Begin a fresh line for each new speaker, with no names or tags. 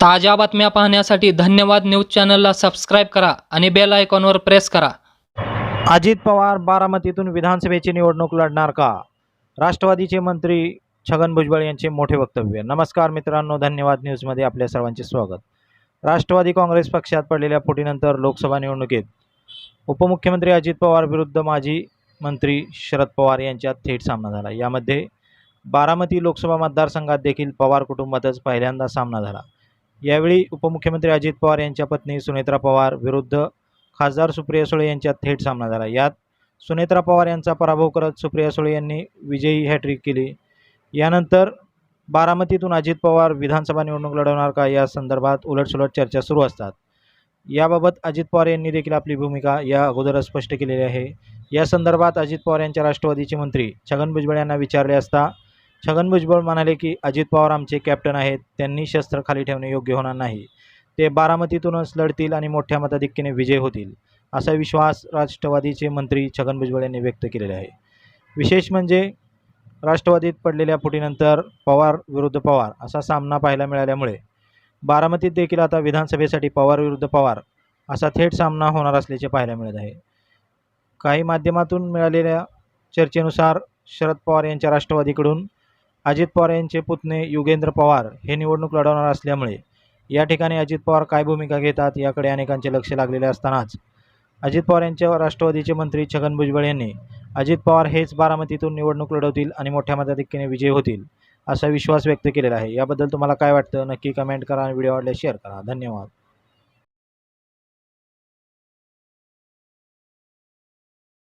ताज्या बातम्या पाहण्यासाठी धन्यवाद न्यूज चॅनलला सबस्क्राईब करा आणि बेल आयकॉनवर प्रेस करा.
अजित पवार बारामतीतून विधानसभेची निवडणूक लढणार का? राष्ट्रवादीचे मंत्री छगन भुजबळ यांचे मोठे वक्तव्य. नमस्कार मित्रांनो धन्यवाद न्यूजमध्ये आपल्या सर्वांचे स्वागत. राष्ट्रवादी काँग्रेस पक्षात पडलेल्या फुटीनंतर लोकसभा निवडणुकीत उपमुख्यमंत्री अजित पवार विरुद्ध माजी मंत्री शरद पवार यांच्यात थेट सामना झाला. यामध्ये बारामती लोकसभा मतदारसंघात देखील पवार कुटुंबातच पहिल्यांदा सामना झाला. यावेळी उपमुख्यमंत्री अजित पवार यांच्या पत्नी सुनेत्रा पवार विरुद्ध खासदार सुप्रिया सुळे यांच्यात थेट सामना झाला. यात सुनेत्रा पवार यांचा पराभव करत सुप्रिया सुळे यांनी विजयी हॅट्रिक केली. यानंतर बारामतीतून अजित पवार विधानसभा निवडणूक लढवणार का? या संदर्भात उलटसुलट चर्चा सुरू असतात. याबाबत अजित पवार यांनी देखील आपली भूमिका या अगोदरच स्पष्ट केलेली आहे. या संदर्भात अजित पवार यांच्या राष्ट्रवादीचे मंत्री छगन भुजबळ यांना विचारले असता छगन भुजबळ म्हणाले की अजित पवार आमचे कॅप्टन आहेत त्यांनी शस्त्र खाली ठेवणे योग्य होणार नाही. ते बारामतीतूनच लढतील आणि मोठ्या मताधिक्याने विजय होतील असा विश्वास राष्ट्रवादीचे मंत्री छगन भुजबळ यांनी व्यक्त केलेला आहे. विशेष म्हणजे राष्ट्रवादीत पडलेल्या फुटीनंतर पवार विरुद्ध पवार असा सामना पाहायला मिळाल्यामुळे बारामतीत देखील आता विधानसभेसाठी पवार विरुद्ध पवार असा थेट सामना होणार असल्याचे पाहायला मिळत आहे. काही माध्यमातून मिळालेल्या चर्चेनुसार शरद पवार यांच्या राष्ट्रवादीकडून अजित पवार यांचे पुतणे युगेंद्र पवार हे निवडणूक लढवणार असल्यामुळे या ठिकाणी अजित पवार काय भूमिका घेतात याकडे अनेकांचे लक्ष लागलेले असतानाच. अजित पवार यांच्या राष्ट्रवादीचे मंत्री छगन भुजबळ यांनी अजित पवार हेच बारामतीतून निवडणूक लढवतील आणि मोठ्या मताधिक्याने विजय होतील असा विश्वास व्यक्त केलेला आहे. याबद्दल तुम्हाला काय वाटतं? नक्की कमेंट करा आणि व्हिडिओ आवडल्यास शेअर करा. धन्यवाद.